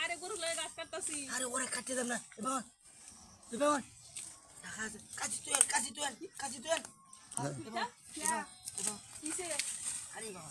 আরে গরু লয়ে গাছ কাটতাছি। আরে ওরে কাটতে দাম না এ বান টাকা তুই কাছি তুই কাছি তুই? আরে বান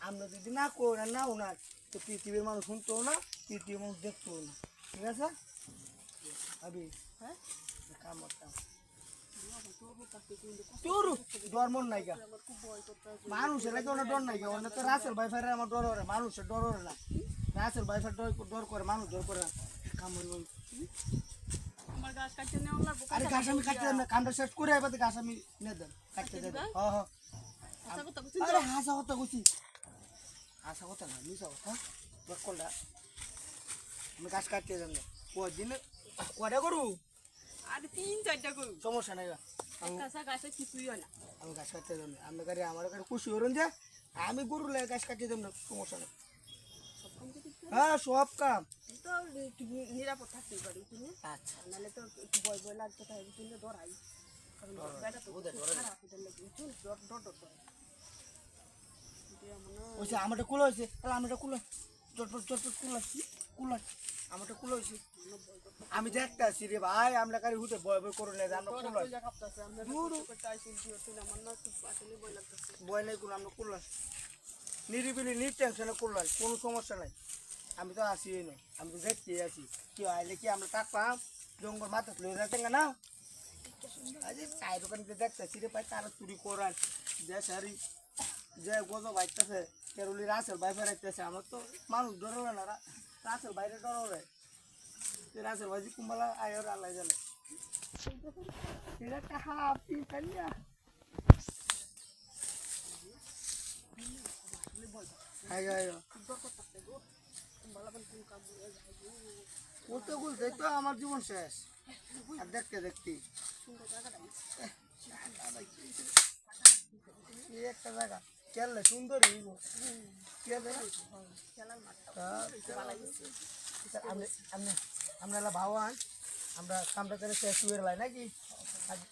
আমরা যদি না করি না উনার তো পৃথিবীর মানুষ শুনতো না পৃথিবীর মানুষ দেখতো না। ঠিক আছে? আবি হ্যাঁ? কাম করতাম। তোর ডর মন নাই মানুষের লাগে ডর নাই তো রাসেল আমার ডর মানুষের ডর না। রাসেল ডর ডর করে মানুষ ডর করে বল আরে গাছ আমি কাটতে কামটা শেষ করে এবার গাছ আমি নিয়ে দেব। কাটতে আরে হাসা কথা কইছি হাসা কথা না মিশা কথা দেখ কোনটা আমি গাছ কাটতে কটা করু? আর তিন চারটা গরু সমস্যা নাই গাছে কিছুই হয় না। আমি গাছ কাটতে দেব না আমি গাড়ি আমার গাড়ি খুশি হরুন যে আমি গরু লাগে গাছ কাটতে দেব না সমস্যা নাই। হ্যাঁ সব কাম। তো নিরাপদ থাকতেই পারি তুমি। আচ্ছা। নাহলে তো একটু ভয় ভয় লাগতে থাকে তুমি ধরাই। কারণ বেটা তো খুব খারাপ ওদের লাগে একটু ডর ডর ডর করে এটা মনে হয় ওইসে আমারটা কুলো হয়েছে, তাহলে আমারটা কুলো চটপট চটপট কুলো কুলো আমারটা কুলো হয়েছে। আমি দেখতে আসছি রে ভাই, আমরা গাড়ি হুতে বয় কুলো কইলা কাঁপতাছে আমরা লাগতেছে ভয় নেই কোনো আমরা কুলো নিরিবিলি নির টেনশনে করলাম কোনো সমস্যা নাই। আমি তো আসি না, আমি তো দেখতে আছি। কি আইলে কি আমরা টাক পাম জঙ্গল মাথা তুলে রাখতেন না? আজ চাই দোকান দেখতে আসি রে ভাই তারা চুরি করান যে সারি যে গজ বাইতেছে কেরুলি রাসেল ভাই ফেরাইতেছে আমার তো মানুষ ডরে না রাসেল বাইরে ডরে রাসেল ভাই কুম্বালা আয়ের আল্লাহ জানে হয়ে বলতে তো আমার জীবন শেষ আর দেখতে দেখতে একটা জায়গা কেলে সুন্দর? আমরা এলা ভাবান আমরা কামটা করে শেষ হয়ে লাই নাকি? আর-